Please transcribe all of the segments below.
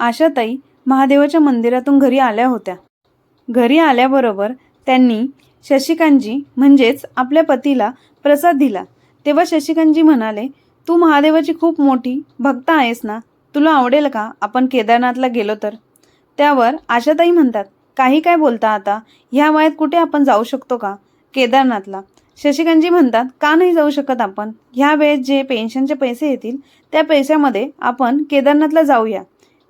आशाताई महादेवाच्या मंदिरातून घरी आल्या होत्या. घरी आल्याबरोबर त्यांनी शशिकांतजी म्हणजेच आपल्या पतीला प्रसाद दिला. तेव्हा शशिकांतजी म्हणाले तू महादेवाची खूप मोठी भक्त आहेस ना? तुला आवडेल का आपण केदारनाथला गेलो तर त्यावर आशाताई म्हणतात काही काय बोलता आता? ह्या वयात कुठे आपण जाऊ शकतो का? केदारनाथला शशिकांतजी म्हणतात का नाही जाऊ शकत आपण? ह्या वेळेत जे पेन्शनचे पैसे येतील त्या पैशामध्ये आपण केदारनाथला जाऊया.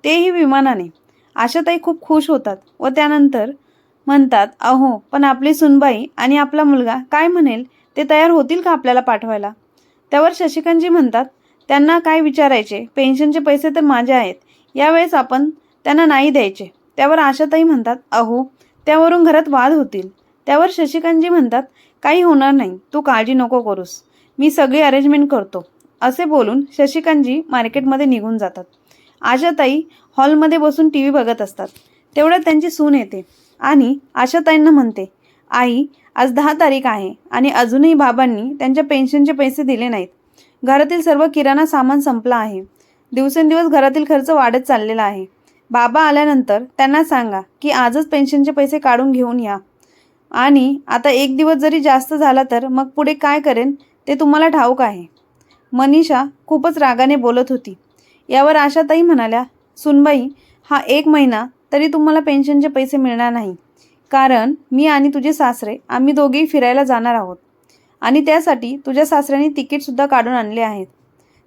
तेही विमानाने. आशाताई खूप खुश होतात व त्यानंतर म्हणतात अहो पण आपली सुनबाई आणि आपला मुलगा काय म्हणेल? ते तयार होतील का आपल्याला पाठवायला? त्यावर शशिकांतजी म्हणतात त्यांना काय विचारायचे? पेन्शनचे पैसे तर माझे आहेत. यावेळेस आपण त्यांना नाही द्यायचे. त्यावर आशाताई म्हणतात अहो त्यावरून घरात वाद होतील. त्यावर शशिकांतजी म्हणतात काही होणार नाही. तू काळजी नको करूस. मी सगळी अरेंजमेंट करतो. असे बोलून शशिकांतजी मार्केटमध्ये निघून जातात. आशाताई हॉलमध्ये बसून टी व्ही बघत असतात. तेवढ्यात त्यांची सून येते आणि आशाताईंना म्हणते आई आज दहा तारीख आहे आणि अजूनही बाबांनी त्यांच्या पेन्शनचे पैसे दिले नाहीत. घरातील सर्व किराणा सामान संपला आहे. दिवसेंदिवस घरातील खर्च वाढत चाललेला आहे. बाबा आल्यानंतर त्यांना सांगा की आजच पेन्शनचे पैसे काढून घेऊन या. आणि आता एक दिवस जरी जास्त झाला तर मग पुढे काय करेन ते तुम्हाला ठाऊक आहे. मनीषा खूपच रागाने बोलत होती. यावर आशाताई म्हणाल्या सुनबाई हा एक महिना तरी तुम्हाला पेन्शनचे पैसे मिळणार नाही. कारण मी आणि तुझे सासरे आम्ही दोघेही फिरायला जाणार आहोत. आणि त्यासाठी तुझ्या सासऱ्यांनी तिकीटसुद्धा काढून आणले आहेत.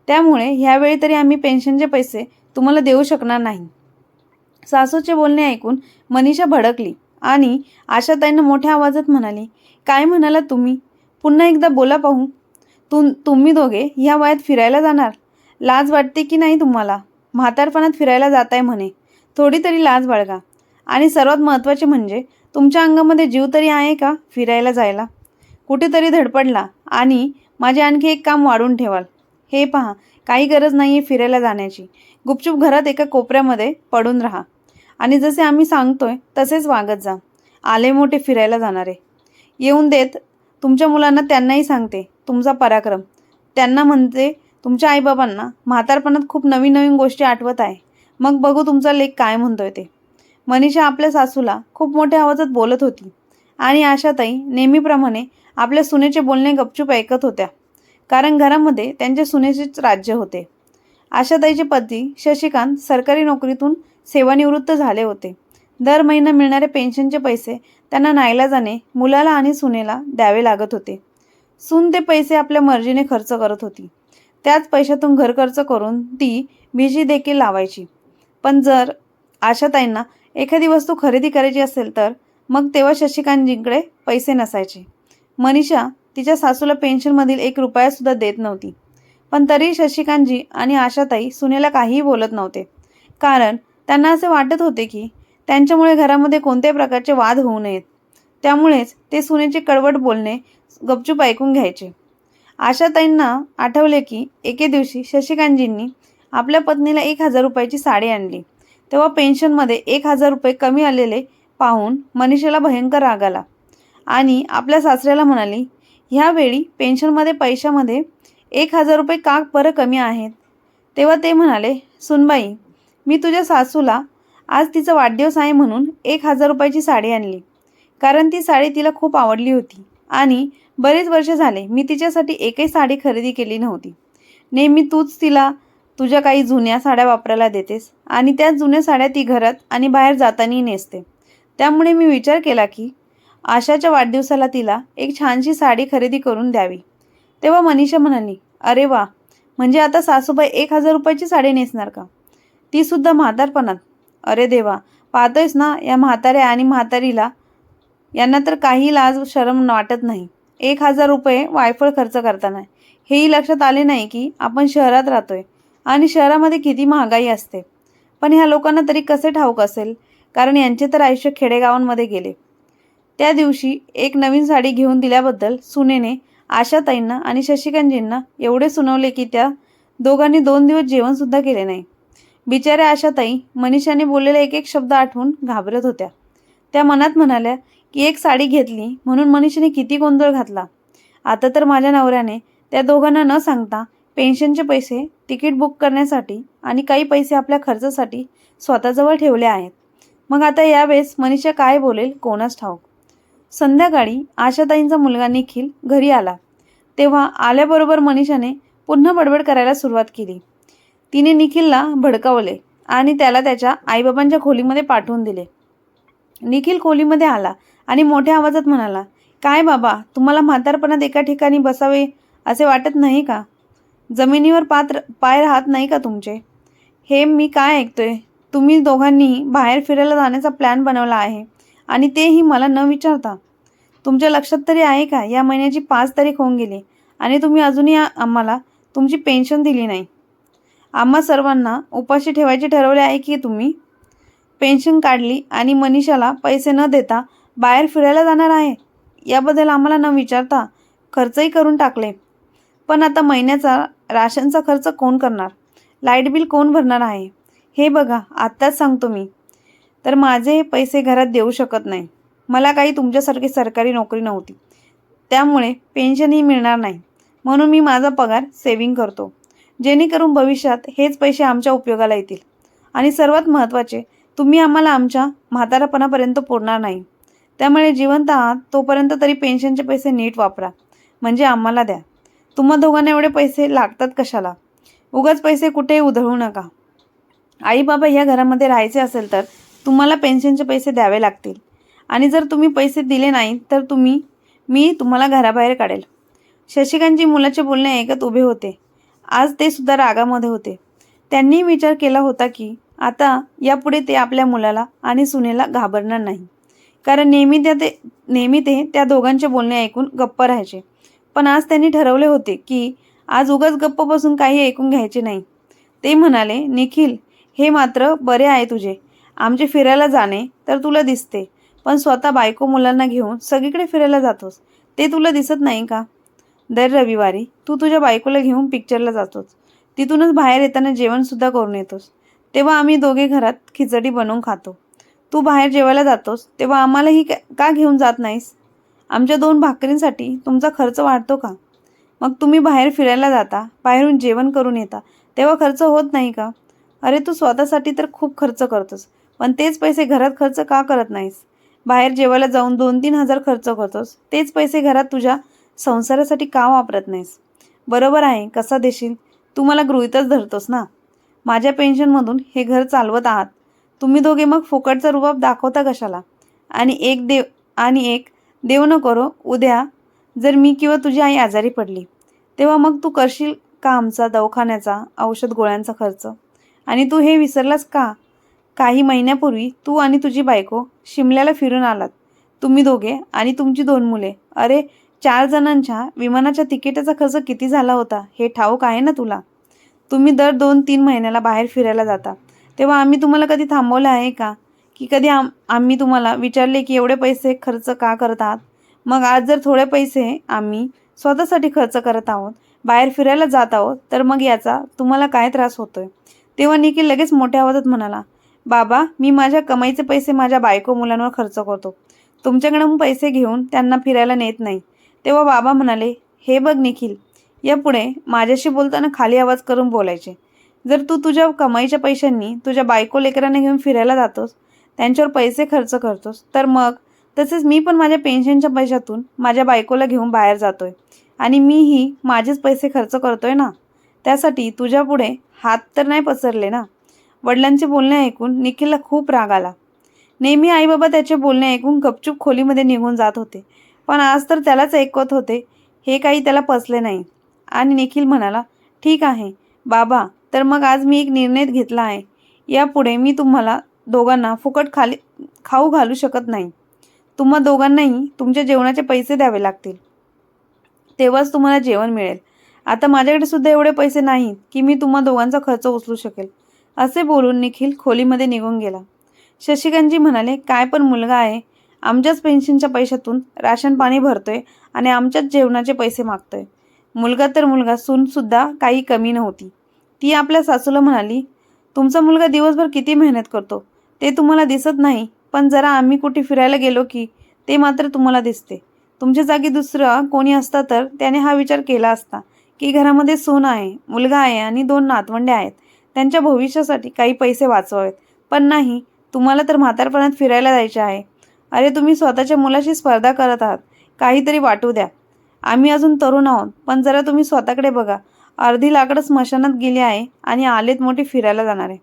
त्यामुळे ह्यावेळी तरी आम्ही पेन्शनचे पैसे तुम्हाला देऊ शकणार नाही. सासूचे बोलणे ऐकून मनीषा भडकली आणि आशाताईंना मोठ्या आवाजात म्हणाली काय म्हणाला तुम्ही? पुन्हा एकदा बोला पाहू. तुम तुम्ही दोघे ह्या वयात फिरायला जाणार? लाज वाटते की नाही तुम्हाला? म्हातारपणात फिरायला जात आहे म्हणे. थोडी तरी लाज बाळगा. आणि सर्वात महत्त्वाचे म्हणजे तुमच्या अंगामध्ये जीव तरी आहे का फिरायला जायला? कुठेतरी धडपडला आणि माझे आणखी एक काम वाढून ठेवाल. हे पहा काही गरज नाही आहे फिरायला जाण्याची. गुपचूप घरात एका कोपऱ्यामध्ये पडून राहा. आणि जसे आम्ही सांगतोय तसेच वागत जा. आले मोठे फिरायला जाणारे. येऊन देत तुमच्या मुलांना त्यांनाही सांगते तुमचा पराक्रम. त्यांना म्हणते तुमच्या आईबाबांना म्हातारपणात खूप नवीन नवीन गोष्टी आठवत आहे. मग बघू तुमचा लेख काय म्हणतोय ते. मनीषा आपल्या सासूला खूप मोठ्या आवाजात बोलत होती. आणि आशाताई नेहमीप्रमाणे आपल्या सुनेचे बोलणे गपचूप ऐकत होत्या. कारण घरामध्ये त्यांचे सुनेचेच राज्य होते. आशाताईचे पती शशिकांत सरकारी नोकरीतून सेवानिवृत्त झाले होते. दर महिना मिळणारे पेन्शनचे पैसे त्यांना नाईलाजाने मुलाला आणि सुनेला द्यावे लागत होते. सून ते पैसे आपल्या मर्जीने खर्च करत होती. त्याच पैशातून घर खर्च करून ती भिजी देखील लावायची. पण जर आशाताईंना एखादी वस्तू खरेदी करायची असेल तर मग तेव्हा शशिकांतजींकडे पैसे नसायचे. मनीषा तिच्या सासूला पेन्शनमधील एक रुपयासुद्धा देत नव्हती. पण तरी शशिकांतजी आणि आशाताई सुनेला काहीही बोलत नव्हते. कारण त्यांना असे वाटत होते की त्यांच्यामुळे घरामध्ये कोणत्याही प्रकारचे वाद होऊ नयेत. त्यामुळेच ते सुनेचे कडवट बोलणे गपचूप ऐकून घ्यायचे. आशाताईंना आठवले की एके दिवशी शशिकांतजींनी आपल्या पत्नीला एक हजार रुपयाची साडी आणली. तेव्हा पेन्शनमध्ये एक हजार रुपये कमी आलेले पाहून मनीषाला भयंकर राग आला आणि आपल्या सासऱ्याला म्हणाली ह्यावेळी पेन्शनमध्ये पैशामध्ये एक हजार रुपये का बरं कमी आहेत? तेव्हा ते म्हणाले सुनबाई मी तुझ्या सासूला आज तिचा वाढदिवस आहे म्हणून एक हजार रुपयाची साडी आणली. कारण ती साडी तिला खूप आवडली होती. आणि बरेच वर्ष झाले मी तिच्यासाठी एकही साडी खरेदी केली नव्हती. नेहमी तूच तिला तुझ्या काही जुन्या साड्या वापरायला देतेस आणि त्याच जुन्या साड्या ती घरात आणि बाहेर जातानाही नेसते. त्यामुळे मी विचार केला की आशाच्या वाढदिवसाला तिला एक छानशी साडी खरेदी करून द्यावी. तेव्हा मनीषा म्हणाली अरे वा! म्हणजे आता सासूबाई एक हजार रुपयाची साडी नेसणार का? ती सुद्धा म्हातारपणात. अरे देवा! पाहतोयस ना या म्हाताऱ्या आणि म्हातारीला यांना तर काही लाज शरम वाटत नाही. एक हजार रुपये वायफळ खर्च करताना. हेही लक्षात आले नाही की आपण शहरात राहतोय आणि शहरामध्ये किती महागाई असते. पण ह्या लोकांना तरी कसे ठाऊक असेल? कारण यांचे तर आयुष्य खेडेगावांमध्ये गेले. त्या दिवशी एक नवीन साडी घेऊन दिल्याबद्दल सुनेने आशाताईंना आणि शशिकांतजींना एवढे सुनावले की त्या दोघांनी दोन दिवस जेवणसुद्धा केले नाही. बिचाऱ्या आशाताई मनीषाने बोललेला एक एक शब्द आठवून घाबरत होत्या. त्या मनात म्हणाल्या की एक साडी घेतली म्हणून मनीषाने किती गोंधळ घातला. आता तर माझ्या नवऱ्याने त्या दोघांना न सांगता पेन्शनचे पैसे तिकीट बुक करण्यासाठी आणि काही पैसे आपल्या खर्चासाठी स्वतःजवळ ठेवले आहेत. मग आता यावेळेस मनीषा काय बोलेल कोणास ठाऊक? संध्याकाळी आशाताईंचा मुलगा निखिल घरी आला. तेव्हा आल्याबरोबर मनीषाने पुन्हा बडबड करायला सुरुवात केली. तिने निखिलला भडकावले आणि त्याला त्याच्या आईबाबांच्या खोलीमध्ये पाठवून दिले. निखिल खोलीमध्ये आला. आणि मोठ्या आवाजात म्हणाला काय बाबा तुम्हाला म्हातारपणात एका ठिकाणी बसावे असे वाटत नाही का? जमिनीवर पात्र पाय राहत नाही का तुमचे? हे मी काय ऐकतोय? तुम्ही दोघांनी बाहेर फिरायला जाण्याचा प्लॅन बनवला आहे आणि तेही मला न विचारता. तुमच्या लक्षात तरी आहे का? या महिन्याची पाच तारीख होऊन गेली आणि तुम्ही अजूनही आम्हाला तुमची पेन्शन दिली नाही. आम्हा सर्वांना उपाशी ठेवायचे ठरवले आहे की तुम्ही पेन्शन काढली आणि मनीषाला पैसे न देता बाहेर फिरायला जाणार आहे. याबद्दल आम्हाला न विचारता खर्चही करून टाकले. पण आता महिन्याचा राशनचा खर्च कोण करणार? लाइट बिल कोण भरणार आहे? हे बघा आत्ताच सांगतो मी. तर माझे हे पैसे घरात देऊ शकत नाही. मला काही तुमच्यासारखी सरकारी नोकरी नव्हती. त्यामुळे पेन्शनही मिळणार नाही. म्हणून मी माझा पगार सेव्हिंग करतो. जेणेकरून भविष्यात हेच पैसे आमच्या उपयोगाला येतील. आणि सर्वात महत्त्वाचे तुम्ही आम्हाला आमच्या म्हातारापणापर्यंत पोडणार नाही. त्यामुळे जिवंत आहात तोपर्यंत तरी पेन्शनचे पैसे नीट वापरा. म्हणजे आम्हाला द्या. तुम्हा दोघांना एवढे पैसे लागतात कशाला? उगाच पैसे कुठेही उधळू नका. आई बाबा ह्या घरामध्ये राहायचे असेल तर तुम्हाला पेन्शनचे पैसे द्यावे लागतील. आणि जर तुम्ही पैसे दिले नाही तर तुम्ही मी तुम्हाला घराबाहेर काढेल. शशिकांतजी मुलाचे बोलणे ऐकत उभे होते. आज ते सुद्धा रागामध्ये होते. त्यांनी विचार केला होता की आता यापुढे ते आपल्या मुलाला आणि सुनेला घाबरणार नाही. कारण नेहमी त्या ते नेहमी ते त्या दोघांचे बोलणे ऐकून गप्प राहायचे. पण आज त्यांनी ठरवले होते की आज उगाच गप्प बसून काही ऐकून घ्यायचे नाही. ते म्हणाले निखिल हे मात्र बरे आहे तुझे. आमचे फिरायला जाणे तर तुला दिसते. पण स्वतः बायको मुलांना घेऊन सगळीकडे फिरायला जातोस. ते तुला दिसत नाही का? दर रविवारी तू तुझ्या बायकोला घेऊन पिक्चरला जातोस. तिथूनच बाहेर येताना जेवणसुद्धा करून येतोस. तेव्हा आम्ही दोघे घरात खिचडी बनवून खातो. तू बाहेर जेवायला जातोस तेव्हा आम्हालाही का का घेऊन जात नाहीस? आमच्या दोन भाकरींसाठी तुमचा खर्च वाढतो का? मग तुम्ही बाहेर फिरायला जाता बाहेरून जेवण करून येता तेव्हा खर्च होत नाही का? अरे तू स्वतःसाठी तर खूप खर्च करतोस पण तेच पैसे घरात खर्च का करत नाहीस? बाहेर जेवायला जाऊन दोन तीन हजार खर्च करतोस तेच पैसे घरात तुझ्या संसारासाठी का वापरत नाहीस? बरोबर आहे कसा देशील? तू मला गृहितच धरतोस ना? माझ्या पेन्शनमधून हे घर चालवत आहात तुम्ही दोघे मग फुकटचा रुबाब दाखवता कशाला? आणि एक देव आणि एक देव न करो उद्या जर मी किंवा तुझी आई आजारी पडली तेव्हा मग तू करशील का आमचा दवाखान्याचा औषध गोळ्यांचा खर्च? आणि तू हे विसरलास का? काही महिन्यापूर्वी तू आणि तुझी बायको शिमल्याला फिरून आलात. तुम्ही दोघे आणि तुमची दोन मुले. अरे चार जणांच्या विमानाच्या तिकिटाचा खर्च किती झाला होता? हे ठाऊक आहे ना तुला? तुम्ही दर दोन तीन महिन्याला बाहेर फिरायला जाता. तेव्हा आम्ही तुम्हाला कधी थांबवलं आहे का? की कधी आम आम्ही तुम्हाला विचारले की एवढे पैसे खर्च का करत आहात? मग आज जर थोडे पैसे आम्ही स्वतःसाठी खर्च करत आहोत बाहेर फिरायला जात आहोत तर मग याचा तुम्हाला काय त्रास होतो आहे तेव्हा निखिल लगेच मोठ्या आवाजात म्हणाला बाबा मी माझ्या कमाईचे पैसे माझ्या बायको मुलांवर खर्च करतो. तुमच्याकडून पैसे घेऊन त्यांना फिरायला नेत नाही. तेव्हा बाबा म्हणाले हे बघ निखिल यापुढे माझ्याशी बोलताना खाली आवाज करून बोलायचे. जर तू तुझ्या कमाईच्या पैशांनी तुझ्या बायको लेकरांना घेऊन फिरायला जातोस त्यांच्यावर पैसे खर्च करतोस तर मग? तसेच मी पण माझ्या पेन्शनच्या पैशातून माझ्या बायकोला घेऊन बाहेर जातोय आणि मीही माझेच पैसे खर्च करतोय ना? त्यासाठी तुझ्यापुढे हात तर नाही पसरले ना? वडिलांचे बोलणे ऐकून निखिलला खूप राग आला. नेहमी आईबाबा त्याचे बोलणे ऐकून गपचूप खोलीमध्ये निघून जात होते. पण आज तर त्यालाच ऐकवत होते. हे काही त्याला पचले नाही. आणि निखिल म्हणाला ठीक आहे. बाबा तर मग आज मी एक निर्णय घेतला आहे. यापुढे मी तुम्हाला दोघांना फुकट खाली खाऊ घालू शकत नाही. तुम्हा दोघांनाही तुमच्या जेवणाचे पैसे द्यावे लागतील. तेव्हाच तुम्हाला जेवण मिळेल. आता माझ्याकडे सुद्धा एवढे पैसे नाहीत की मी तुम्हा दोघांचा खर्च उचलू शकेल. असे बोलून निखिल खोलीमध्ये निघून गेला. शशिकांतजी म्हणाले काय पण मुलगा आहे आमच्याच पेन्शनच्या पैशातून राशन पाणी भरतोय आणि आमच्याच जेवणाचे पैसे मागतोय. मुलगा तर मुलगा सूनसुद्धा काही कमी नव्हती. ती आपल्या सासूला म्हणाली तुमचा मुलगा दिवसभर किती मेहनत करतो? ते तुम्हाला दिसत नाही पण जरा आम्ही कुठे फिरायला गेलो की ते मात्र तुम्हाला दिसते. तुमच्या जागी दुसरं कोणी असता तर त्याने हा विचार केला असता की घरामध्ये सून आहे मुलगा आहे आणि दोन नातवंडे आहेत. त्यांच्या भविष्यासाठी काही पैसे वाचवावेत. पण नाही तुम्हाला तर म्हातारपणात फिरायला जायचे आहे. अरे तुम्ही स्वतःच्या मुलाशी स्पर्धा करत आहात. काहीतरी वाटू द्या. आम्ही अजून तरुण आहोत पण जरा तुम्ही स्वतःकडे बघा. अर्धी लाकडं स्मशानात गेली आहे आणि आलेत मोठे फिरायला जाणार आहे.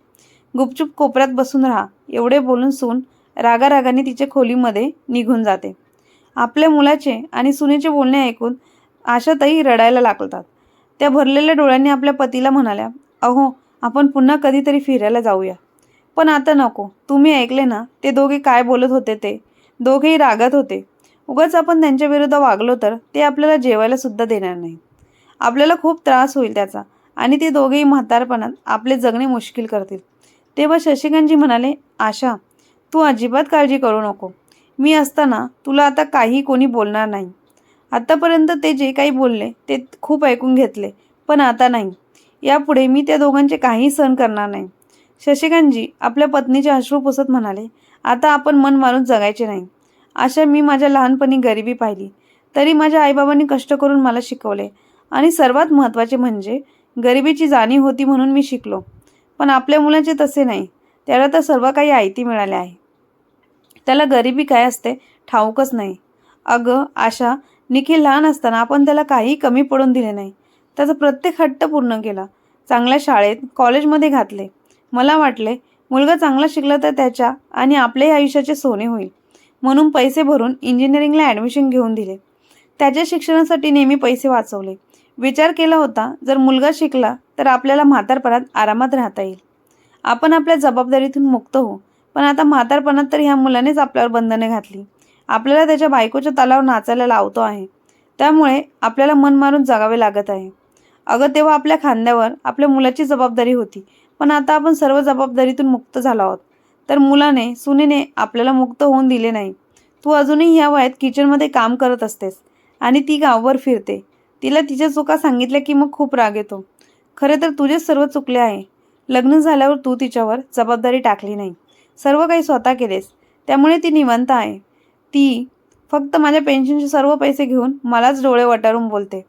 गुपचूप कोपऱ्यात बसून राहा. एवढे बोलून सून रागारागाने तिच्या खोलीमध्ये निघून जाते. आपल्या मुलाचे आणि सुनेचे बोलणे ऐकून आशाताई रडायला लागतात. त्या भरलेल्या डोळ्यांनी आपल्या पतीला म्हणाल्या अहो आपण पुन्हा कधीतरी फिरायला जाऊया. पण आता नको. तुम्ही ऐकले ना ते दोघे काय बोलत होते ते? दोघेही रागात होते. उगाच आपण त्यांच्याविरुद्ध वागलो तर ते आपल्याला जेवायला सुद्धा देणार नाही. आपल्याला खूप त्रास होईल त्याचा. आणि ते दोघेही म्हातारपणात आपले जगणे मुश्किल करतील. तेव्हा शशिकांतजी म्हणाले आशा तू अजिबात काळजी करू नको. मी असताना तुला आता काही कोणी बोलणार नाही. आत्तापर्यंत ते जे काही बोलले ते खूप ऐकून घेतले पण आता नाही. यापुढे मी त्या दोघांचे काही सहन करणार नाही. शशिकांतजी आपल्या पत्नीचे अश्रू पुसत म्हणाले आता आपण मन मारून जगायचे नाही. अशा मी माझ्या लहानपणी गरिबी पाहिली. तरी माझ्या आईबाबांनी कष्ट करून मला शिकवले. आणि सर्वात महत्त्वाचे म्हणजे गरिबीची जाणीव होती म्हणून मी शिकलो. पण आपल्या मुलांचे तसे नाही. त्याला तर सर्व काही आयती मिळाले आहे. त्याला गरिबी काय असते? ठाऊकच नाही. अगं आशा निखिल लहान असताना आपण त्याला काही कमी पडून दिले नाही. त्याचा प्रत्येक हट्ट पूर्ण केला. चांगल्या शाळेत कॉलेजमध्ये घातले. मला वाटले मुलगा चांगला शिकला तर त्याच्या आणि आपल्याही आयुष्याचे सोने होईल. म्हणून पैसे भरून इंजिनिअरिंगला ॲडमिशन घेऊन दिले. त्याच्या शिक्षणासाठी नेहमी पैसे वाचवले. विचार केला होता जर मुलगा शिकला तर आपल्याला म्हातारपणात आरामात राहता येईल. आपण आपल्या जबाबदारीतून मुक्त हो पण आता म्हातारपणात तर ह्या मुलानेच आपल्यावर बंधने घातली. आपल्याला त्याच्या बायकोच्या तालावर नाचायला लावतो आहे. त्यामुळे आपल्याला मन मारून जगावे लागत आहे. अगं तेव्हा आपल्या खांद्यावर आपल्या मुलाची जबाबदारी होती पण आता आपण सर्व जबाबदारीतून मुक्त झालो आहोत. तर मुलाने सुनेने आपल्याला मुक्त होऊन दिले नाही. तू अजूनही ह्या वयात किचनमध्ये काम करत असतेस आणि ती गावभर फिरते. तिला तिच्या चुका सांगितल्या की मग खूप राग येतो. खरे तर तुझेच सर्व चुकले आहे. लग्न झाल्यावर तू तिच्यावर जबाबदारी टाकली नाही. सर्व काही स्वतः केलेस. त्यामुळे ती निवंत आहे. ती फक्त माझ्या पेन्शनचे सर्व पैसे घेऊन मलाच डोळे वटारून बोलते.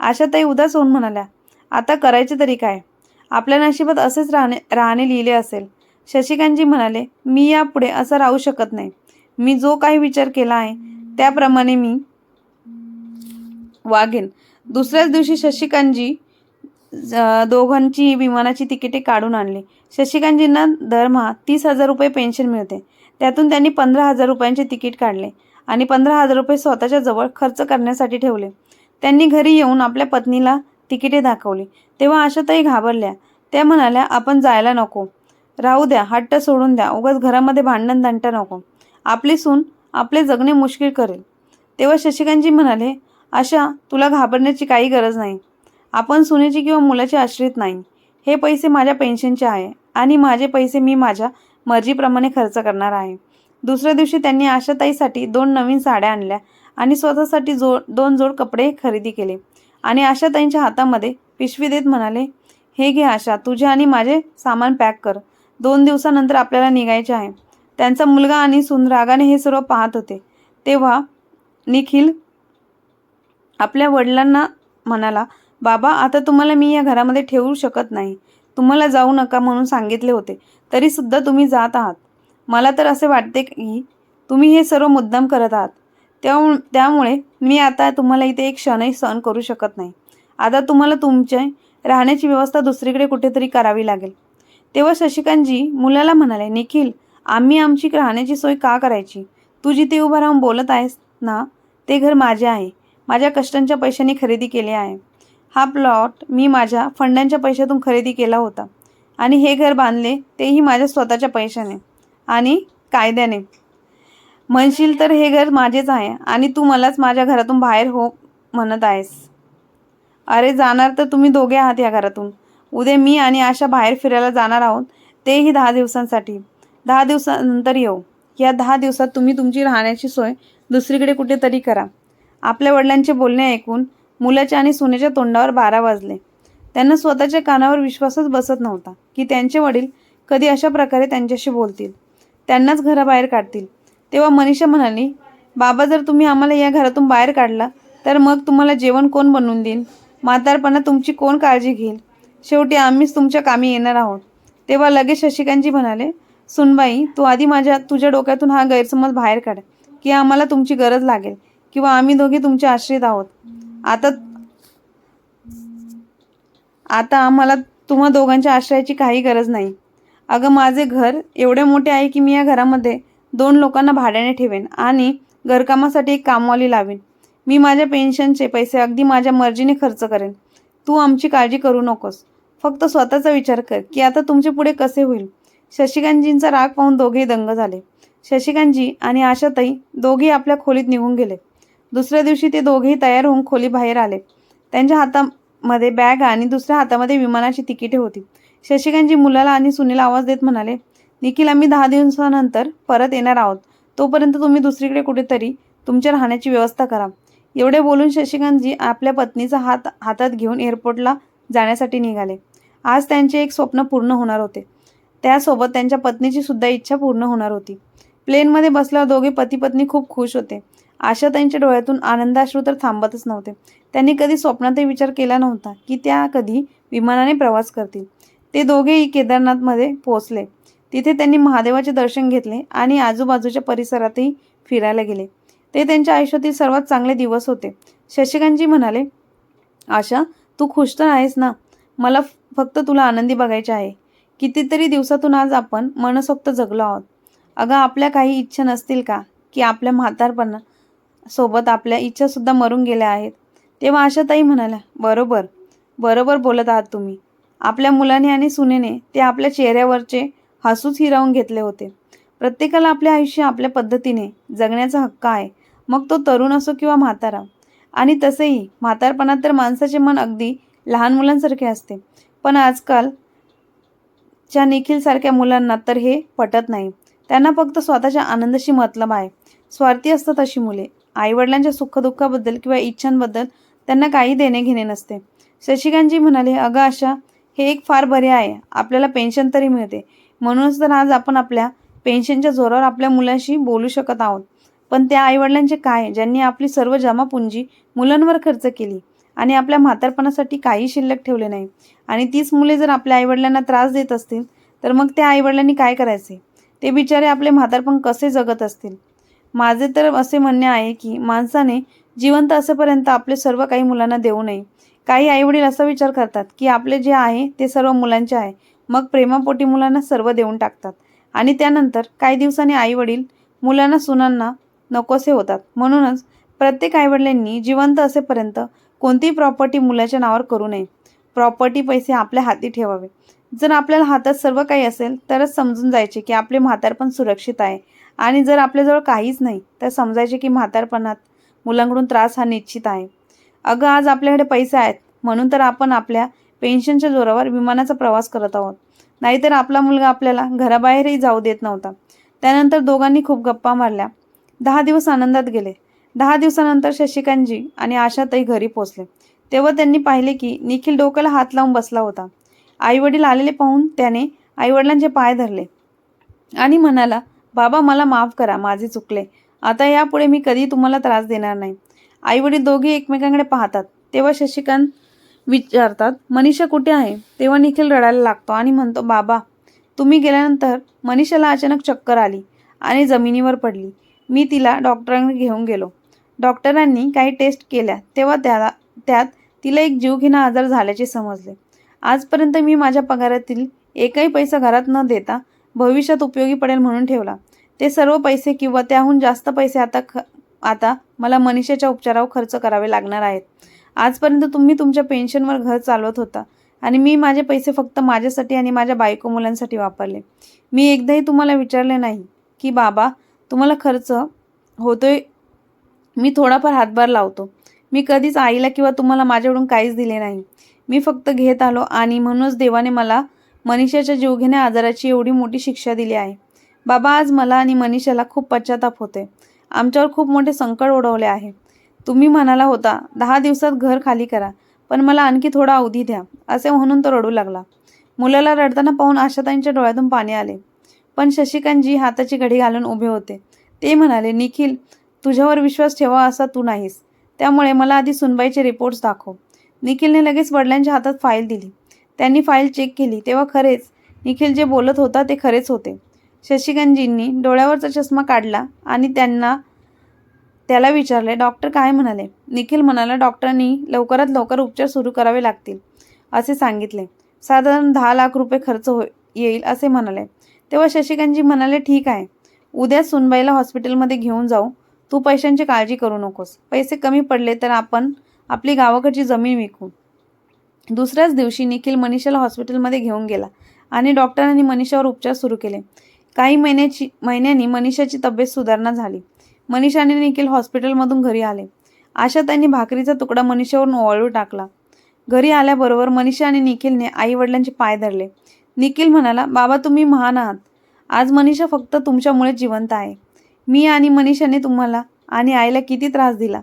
आशाताई उदास होऊन म्हणाल्या आता करायचे तरी काय? आपल्या नशिबात असेच राहणे राहणे लिहिले असेल. शशिकांतजी म्हणाले मी यापुढे असं राहू शकत नाही. मी जो काही विचार केला आहे त्याप्रमाणे मी वागेन. दुसऱ्याच दिवशी शशिकांतजी ज- दोघांची विमानाची तिकिटे काढून आणली. शशिकांतजींना दरमहा तीस हजार रुपये पेन्शन मिळते. त्यातून त्यांनी पंधरा हजार रुपयांचे तिकीट काढले आणि पंधरा हजार रुपये स्वतःच्या जवळ खर्च करण्यासाठी ठेवले. त्यांनी घरी येऊन आपल्या पत्नीला तिकिटे दाखवली. तेव्हा आशाताई घाबरल्या. त्या म्हणाल्या आपण जायला नको. राहू द्या हट्ट सोडून द्या. उगाच घरामध्ये भांडण दंट नको. आपली सून आपले जगणे मुश्किल करेल. तेव्हा शशिकांतजी म्हणाले आशा तुला घाबरण्याची काही गरज नाही. आपण सुनेची किंवा मुलाचे आश्रित नाही. हे पैसे माझ्या पेन्शनचे आहे आणि माझे पैसे मी माझ्या मर्जीप्रमाणे खर्च करणार आहे. दुसऱ्या दिवशी त्यांनी आशाताईसाठी दोन नवीन साड्या आणल्या आणि स्वतःसाठी जो दोन जोड कपडे खरेदी केले. आणि आशाताईंच्या हातामध्ये पिशवी देत म्हणाले हे घे आशा तुझे आणि माझे सामान पॅक कर. दोन दिवसानंतर आपल्याला निघायचे आहे. त्यांचा मुलगा आणि सुनरागाने हे सर्व पाहत होते. तेव्हा निखिल आपल्या वडिलांना म्हणाला बाबा आता तुम्हाला मी या घरामध्ये ठेवू शकत नाही. तुम्हाला जाऊ नका म्हणून सांगितले होते. तरीसुद्धा तुम्ही जात आहात. मला तर असे वाटते की तुम्ही हे सर्व मुद्दाम करत आहात. त्यामुळे मी आता तुम्हाला इथे एक क्षणही सहन करू शकत नाही. आता तुम्हाला तुमचे राहण्याची व्यवस्था दुसरीकडे कुठेतरी करावी लागेल. तेव्हा शशिकांतजी मुलाला म्हणाले निखिल आम्ही आमची राहण्याची सोय का करायची? तू जिथे उभा राहून बोलत आहेस ना ते घर माझे आहे. माझ्या कष्टांच्या पैशांनी खरेदी केले आहे. हा प्लॉट मी माझ्या फंडांच्या पैशातून खरेदी केला होता. आणि हे घर बांधले तेही माझ्या स्वतःच्या पैशाने आणि कायद्याने. म्हणशील तर हे घर माझेच आहे आणि तू मलाच माझ्या घरातून बाहेर हो म्हणत आहेस. अरे जाणार तर तुम्ही दोघे आहात या घरातून. उद्या मी आणि आशा बाहेर फिरायला जाणार आहोत तेही दहा दिवसांसाठी. दहा दिवसानंतर येऊ. या दहा दिवसात तुम्ही तुमची राहण्याची सोय दुसरीकडे कुठेतरी करा. आपल्या वडिलांचे बोलणे ऐकून मुलाच्या आणि सुनेच्या तोंडावर बारा वाजले. त्यांना स्वतःच्या कानावर विश्वासच बसत नव्हता की त्यांचे वडील कधी अशा प्रकारे त्यांच्याशी बोलतील. त्यांनाच घराबाहेर काढतील. तेव्हा मनीषा म्हणाली बाबा जर तुम्ही आम्हाला या घरातून बाहेर काढला तर मग तुम्हाला जेवण कोण बनवून देईल? म्हातारपणा तुमची कोण काळजी घेईल? शेवटी आम्हीच तुमच्या कामी येणार आहोत. तेव्हा लगेच शशिकांतजी म्हणाले सुनबाई तू आधी माझ्या तुझ्या डोक्यातून हा गैरसमज बाहेर काढ की आम्हाला तुमची गरज लागेल. किंवा आम्ही दोघे तुमचे आश्रित आहोत. आता आता आम्हाला तुम्हा दोघांच्या आश्रयाची काही गरज नाही. अगं माझे घर एवढे मोठे आहे की मी या घरामध्ये दोन लोकांना भाड्याने ठेवेन आणि घरकामासाठी एक कामवाली लावेन. मी माझ्या पेन्शनचे पैसे अगदी माझ्या मर्जीने खर्च करेन. तू आमची काळजी करू नकोस. फक्त स्वतःचा विचार कर की आता तुमचे पुढे कसे होईल. शशिकांतजींचा राग पाहून दोघेही दंग झाले. शशिकांतजी आणि आशाताई दोघेही आपल्या खोलीत निघून गेले. दुसऱ्या दिवशी ते दोघेही तयार होऊन खोली बाहेर आले. त्यांच्या हातामध्ये बॅग आणि दुसऱ्या हातामध्ये विमानाची तिकिटे होती. शशिकांतजी मुलाला आणि सुनीला आवाज देत म्हणाले निखिल आम्ही दहा दिवसानंतर परत येणार आहोत. तोपर्यंत तुम्ही दुसरीकडे कुठेतरी तुमच्या राहण्याची व्यवस्था करा. एवढे बोलून शशिकांतजी आपल्या पत्नीचा हात हातात घेऊन एअरपोर्टला जाण्यासाठी निघाले. आज त्यांचे एक स्वप्न पूर्ण होणार होते. त्यासोबत त्यांच्या पत्नीची सुद्धा इच्छा पूर्ण होणार होती. प्लेनमध्ये बसल्यावर दोघे पती पत्नी खूप खुश होते. आशा त्यांच्या डोळ्यातून आनंदाश्रू तर थांबतच नव्हते. त्यांनी कधी स्वप्नातही विचार केला नव्हता की त्या कधी विमानाने प्रवास करतील. ते दोघेही केदारनाथमध्ये पोहोचले. तिथे त्यांनी महादेवाचे दर्शन घेतले आणि आजूबाजूच्या परिसरातही फिरायला गेले. ते त्यांच्या आयुष्यातील सर्वात चांगले दिवस होते. शशिकांतजी म्हणाले आशा तू खुश तर आहेस ना? मला फक्त तुला आनंदी बघायचे आहे. कितीतरी दिवसातून आज आपण मनसोक्त जगलो आहोत. अगं आपल्या काही इच्छा नसतील का? की आपल्या म्हातारपणा सोबत आपल्या इच्छासुद्धा मरून गेल्या आहेत. तेव्हा आशाताई म्हणाल्या बरोबर बरोबर बोलत आहात तुम्ही. आपल्या मुलाने आणि सुनेने ते आपल्या चेहऱ्यावरचे हसूच हिरावून घेतले होते. प्रत्येकाला आपले आयुष्य आपल्या पद्धतीने जगण्याचा हक्क आहे. मग तो तरुण असो किंवा म्हातारा. आणि तसेही म्हातारपणात तर माणसाचे मन अगदी लहान मुलांसारखे असते. पण आजकाल च्या निखिलसारख्या मुलांना तर हे पटत नाही. त्यांना फक्त स्वतःच्या आनंदाशी मतलब आहे स्वार्थी असतात अशी मुले. आईवडिलांच्या सुखदुःखाबद्दल किंवा इच्छांबद्दल त्यांना काही देणे घेणे नसते. शशिकांतजी म्हणाले अगं आशा हे एक फार बरे आहे. आपल्याला पेन्शन तरी मिळते. म्हणूनच तर आज आपण आपल्या पेन्शनच्या जोरावर आपल्या मुलांशी बोलू शकत आहोत. पण त्या आईवडिलांचे काय? ज्यांनी आपली सर्व जमापुंजी मुलांवर खर्च केली आणि आपल्या म्हातारपणासाठी काही शिल्लक ठेवले नाही. आणि तीच मुले जर आपल्या आईवडिलांना त्रास देत असतील तर मग त्या आईवडिलांनी काय करायचे? ते बिचारे आपले म्हातारपण कसे जगत असतील? माझे तर असे म्हणणे आहे की माणसाने जिवंत असेपर्यंत आपले सर्व काही मुलांना देऊ नये. काही आईवडील असा विचार करतात की आपले जे आहे ते सर्व मुलांचे आहे. मग प्रेमापोटी मुलांना सर्व देऊन टाकतात. आणि त्यानंतर काही दिवसांनी आईवडील मुलांना सुनांना नकोसे होतात. म्हणूनच प्रत्येक आईवडिलांनी जिवंत असेपर्यंत कोणतीही प्रॉपर्टी मुलाच्या नावावर करू नये. प्रॉपर्टी पैसे आपल्या हाती ठेवावे. जर आपल्याला हातात सर्व काही असेल तरच समजून जायचे की आपले म्हातारपण सुरक्षित आहे. आणि जर आपल्याजवळ काहीच नाही तर समजायचे की म्हातारपणात मुलांकडून त्रास हा निश्चित आहे. अगं आज आपल्याकडे पैसे आहेत म्हणून तर आपण आपल्या पेन्शनच्या जोरावर विमानाचा प्रवास करत आहोत. नाहीतर आपला मुलगा आपल्याला घराबाहेरही जाऊ देत नव्हता. त्यानंतर दोघांनी खूप गप्पा मारल्या. दहा दिवस आनंदात गेले. दहा दिवसानंतर शशिकांतजी आणि आशाताई घरी पोचले तेव्हा त्यांनी पाहिले की निखिल डोक्याला हात लावून बसला होता. आईवडील आलेले पाहून त्याने आईवडिलांचे पाय धरले आणि म्हणाला बाबा मला माफ करा माझे चुकले. आता यापुढे मी कधी तुम्हाला त्रास देणार नाही. आईवडील दोघे एकमेकांकडे पाहतात. तेव्हा शशिकांत विचारतात मनीषा कुठे आहे? तेव्हा निखिल रडायला लागतो आणि म्हणतो बाबा तुम्ही गेल्यानंतर मनीषाला अचानक चक्कर आली आणि जमिनीवर पडली. मी तिला डॉक्टरांकडे घेऊन गेलो. डॉक्टरांनी काही टेस्ट केल्या. तेव्हा त्याला त्यात तिला एक जीवघेणा आजार झाल्याचे समजले. आजपर्यंत मी माझ्या पगारातील एकही पैसा घरात न देता भविष्यात उपयोगी पडेल म्हणून ठेवला. ते सर्व पैसे किंवा त्याहून जास्त पैसे आता ख आता मला मनीषाच्या उपचारावर खर्च करावे लागणार आहेत. आजपर्यंत तुम्ही तुमच्या पेन्शनवर घर चालवत होता आणि मी माझे पैसे फक्त माझ्यासाठी आणि माझ्या बायको मुलांसाठी वापरले. मी एकदाही तुम्हाला विचारले नाही की बाबा तुम्हाला खर्च होतोय? मी थोडाफार हातभार लावतो. मी कधीच आईला किंवा तुम्हाला माझ्याकडून काहीच दिले नाही. मी फक्त घेत आलो आणि म्हणूनच देवाने मला मनीषाच्या जीवघेण्या आजाराची एवढी मोठी शिक्षा दिली आहे. बाबा आज मला आणि मनीषाला खूप पश्चाताप होते आमच्यावर खूप मोठे संकट ओढवले आहे. तुम्ही म्हणाला होता दहा दिवसात घर खाली करा पण मला आणखी थोडा अवधी द्या असे म्हणून तो रडू लागला. मुलाला रडताना पाहून आशाताईंच्या डोळ्यातून पाणी आले. पण शशिकांतजी हाताची घडी घालून उभे होते. ते म्हणाले निखिल तुझ्यावर विश्वास ठेवा असा तू नाहीस. त्यामुळे मला आधी सुनबाईचे रिपोर्ट्स दाखव. निखिलने लगेच वडिलांच्या हातात फाईल दिली. त्यांनी फाईल चेक केली. तेव्हा खरेच निखिल जे बोलत होता ते खरेच होते. शशिकांतजींनी डोळ्यावरचा चष्मा काढला आणि त्यांना त्याला विचारले डॉक्टर काय म्हणाले? निखिल म्हणाला डॉक्टरांनी लवकरात लवकर उपचार सुरू करावे लागतील असे सांगितले. साधारण दहा लाख रुपये खर्च हो येईल असे म्हणाले. तेव्हा शशिकांतजी म्हणाले ठीक आहे. उद्या सुनबाईला हॉस्पिटलमध्ये घेऊन जाऊ. तू पैशांची काळजी करू नकोस. पैसे कमी पडले तर आपण आपली गावाकडची जमीन विकू. दुसऱ्याच दिवशी निखिल मनीषाला हॉस्पिटलमध्ये घेऊन गेला आणि डॉक्टरांनी मनीषावर उपचार सुरू केले. काही महिन्याची महिन्यांनी मनीषाची तब्येत सुधारणा झाली. मनीषाने निखिल हॉस्पिटलमधून घरी आले. आशा त्यांनी भाकरीचा तुकडा मनीषावरून ओवाळू टाकला. घरी आल्याबरोबर मनीषा आणि निखिलने आई वडिलांचे पाय धरले. निखिल म्हणाला बाबा तुम्ही महान आहात. आज मनीषा फक्त तुमच्यामुळे जिवंत आहे. मी आणि मनीषाने तुम्हाला आणि आईला किती त्रास दिला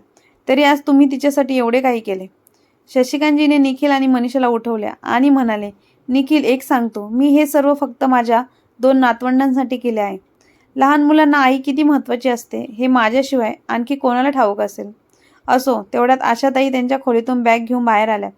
तरी आज तुम्ही तिच्यासाठी एवढे काही केले. शशिकांतजीने निखिल आणि मनीषाला उठवल्या आणि म्हणाले निखिल एक सांगतो. मी हे सर्व फक्त माझ्या दोन नातवंडांसाठी केले आहे. लहान मुलांना आई किती महत्त्वाची असते हे माझ्याशिवाय आणखी कोणाला ठाऊक असेल? असो तेवढ्यात आशाताई त्यांच्या खोलीतून बॅग घेऊन बाहेर आल्या.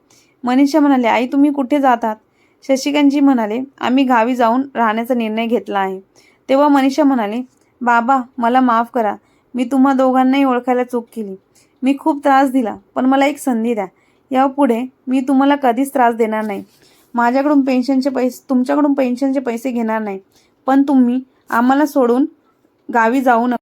मनीषा म्हणाले आई तुम्ही कुठे जातात? शशिकांतजी म्हणाले आम्ही गावी जाऊन राहण्याचा निर्णय घेतला आहे. तेव्हा मनीषा म्हणाले बाबा मला माफ करा. मी तुम्हा दोघांनाही ओळखायला चूक केली. मी खूप त्रास दिला पण मला एक संधी द्या. यापुढे मी तुम्हाला कधीच त्रास देणार नाही. माझ्याकडून पेन्शनचे पैसे तुमच्याकडून पेन्शनचे पैसे घेणार नाही. पण तुम्ही आम्हाला सोडून गावी जाऊ नका.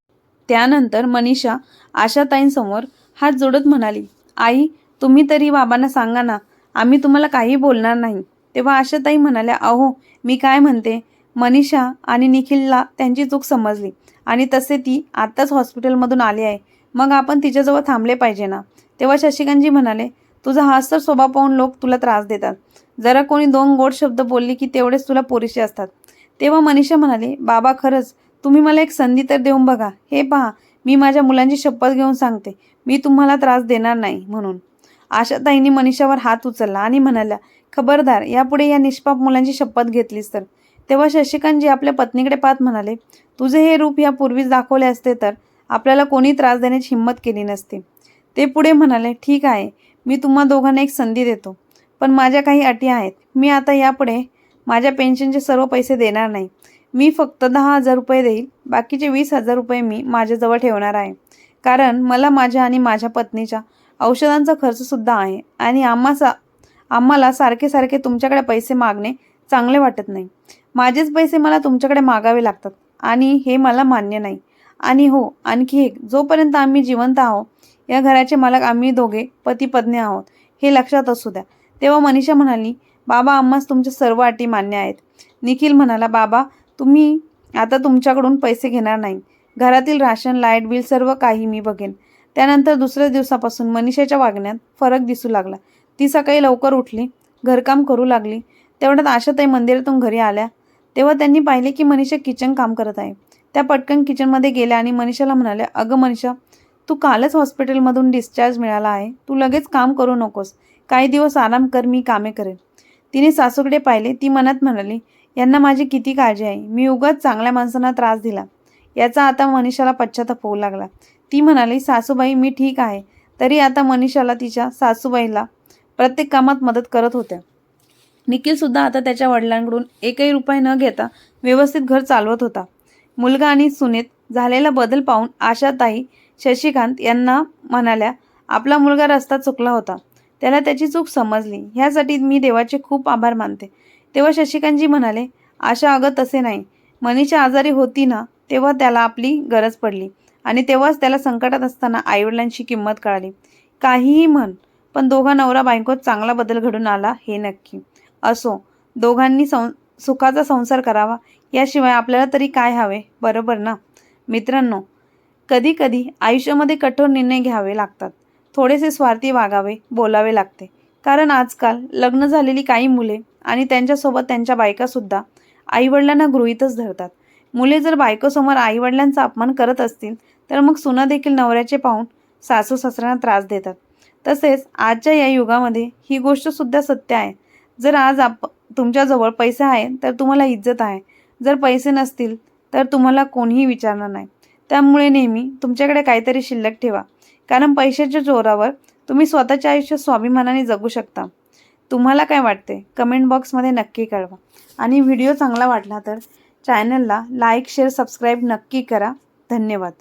त्यानंतर मनीषा आशाताईंसमोर हात जोडत म्हणाली आई तुम्ही तरी बाबांना सांगा ना आम्ही तुम्हाला काही बोलणार नाही. तेव्हा आशाताई म्हणाल्या अहो मी काय म्हणते? मनीषा आणि निखिलला त्यांची चूक समजली आणि तसे ती आत्ताच हॉस्पिटलमधून आली आहे. मग आपण तिच्याजवळ थांबले पाहिजे ना? तेव्हा शशिकांतजी म्हणाले तुझा हाच तर स्वभाव पाहून लोक तुला त्रास देतात. जरा कोणी दोन गोड शब्द बोलले की तेवढेच तुला पुरेसे असतात. तेव्हा मनीषा म्हणाले बाबा खरंच तुम्ही मला एक संधी तर देऊन बघा. हे पहा मी माझ्या मुलांची शपथ घेऊन सांगते. मी तुम्हाला त्रास देणार नाही म्हणून. आशाताईंनी मनीषावर हात उचलला आणि म्हणाल्या खबरदार यापुढे या निष्पाप मुलांची शपथ घेतलीस तर. तेव्हा शशिकांतजी आपल्या पत्नीकडे पाहत म्हणाले तुझे हे रूप यापूर्वीच दाखवले असते तर आपल्याला कोणी त्रास देण्याची हिंमत केली नसते. ते पुढे म्हणाले ठीक आहे मी तुम्हा दोघांना एक संधी देतो. पण माझ्या काही अटी आहेत. मी आता यापुढे माझ्या पेन्शनचे सर्व पैसे देणार नाही. मी फक्त दहा हजार रुपये देईल. बाकीचे वीस हजार रुपये मी माझ्याजवळ ठेवणार आहे. कारण मला माझ्या आणि माझ्या पत्नीच्या औषधांचा खर्चसुद्धा आहे आणि आम्हा सा आम्हाला सारखे सारखे तुमच्याकडे पैसे मागणे चांगले वाटत नाही. माझेच पैसे मला तुमच्याकडे मागावे लागतात आणि हे मला मान्य नाही. आणि हो आणखी एक. जोपर्यंत आम्ही जिवंत आहोत या घराचे मालक आम्ही दोघे पती पत्नी आहोत. हे लक्षात असू द्या. तेव्हा मनीषा म्हणाली बाबा आम्हास तुमच्या सर्व अटी मान्य आहेत. निखिल म्हणाला बाबा तुम्ही आता तुमच्याकडून पैसे घेणार नाही. घरातील राशन लाइट बिल सर्व काही मी बघेन. त्यानंतर दुसऱ्या दिवसापासून मनीषाच्या वागण्यात फरक दिसू लागला. ती सकाळी लवकर उठली घरकाम करू लागली. तेवढ्यात आशाताई मंदिरातून घरी आल्या. तेव्हा त्यांनी पाहिले की मनीषा किचन काम करत आहे. त्या पटकन किचनमध्ये गेल्या आणि मनीषाला म्हणाल्या अगं मनीषा तू कालच हॉस्पिटलमधून डिस्चार्ज मिळाला आहे. तू लगेच काम करू नकोस. काही दिवस आराम कर मी कामे करेन. तिने सासूकडे पाहिले. ती मनात म्हणाली यांना माझी किती काळजी आहे. मी उगाच चांगल्या माणसांना त्रास दिला. याचा आता मनीषाला पश्चाताप होऊ लागला. ती म्हणाली सासूबाई मी ठीक आहे. तरी आता मनीषाला तिच्या सासूबाईला प्रत्येक कामात मदत करत होत्या. निखिलसुद्धा आता त्याच्या वडिलांकडून एकही रुपये न घेता व्यवस्थित घर चालवत होता. मुलगा आणि सुनेत झालेला बदल पाहून आशाताई शशिकांत यांना म्हणाल्या आपला मुलगा रस्ता चुकला होता. त्याला त्याची चूक समजली. ह्यासाठी मी देवाचे खूप आभार मानते. तेव्हा शशिकांतजी म्हणाले आशा अगं तसे नाही. मनीषा आजारी होती ना तेव्हा त्याला आपली गरज पडली. आणि तेव्हाच त्याला संकटात असताना आईवडिलांची किंमत कळाली. काहीही म्हण पण दोघा नवरा बायकोत चांगला बदल घडून आला हे नक्की. असो दोघांनी सं सुखाचा संसार करावा. याशिवाय आपल्याला तरी काय हवे? बरोबर ना? मित्रांनो कधी कधी आयुष्यामध्ये कठोर निर्णय घ्यावे लागतात. थोडेसे स्वार्थी वागावे बोलावे लागते. कारण आजकाल लग्न झालेली काही मुले आणि त्यांच्यासोबत त्यांच्या बायकासुद्धा आईवडिलांना गृहीतच धरतात. मुले जर बायकोसमोर आईवडिलांचा अपमान करत असतील तर मग सुना देखील नवऱ्याचे पाहून सासू सासऱ्यांना त्रास देतात. तसेच आजच्या या युगामध्ये ही गोष्टसुद्धा सत्य आहे. जर आज आप तुमच्याजवळ पैसे आहे तर तुम्हाला इज्जत आहे. जर पैसे नसतील तर तुम्हाला कोणीही विचारणार नाही. त्यामुळे नेहमी तुमच्याकडे काहीतरी शिल्लक ठेवा. कारण पैशाच्या जोरावर तुम्ही स्वतःचे आयुष्य स्वाभिमानाने जगू शकता. तुम्हाला काय वाटते? कमेंट बॉक्समध्ये नक्की कळवा. आणि व्हिडिओ चांगला वाटला तर चॅनलला लाईक शेअर सबस्क्राईब नक्की करा. धन्यवाद.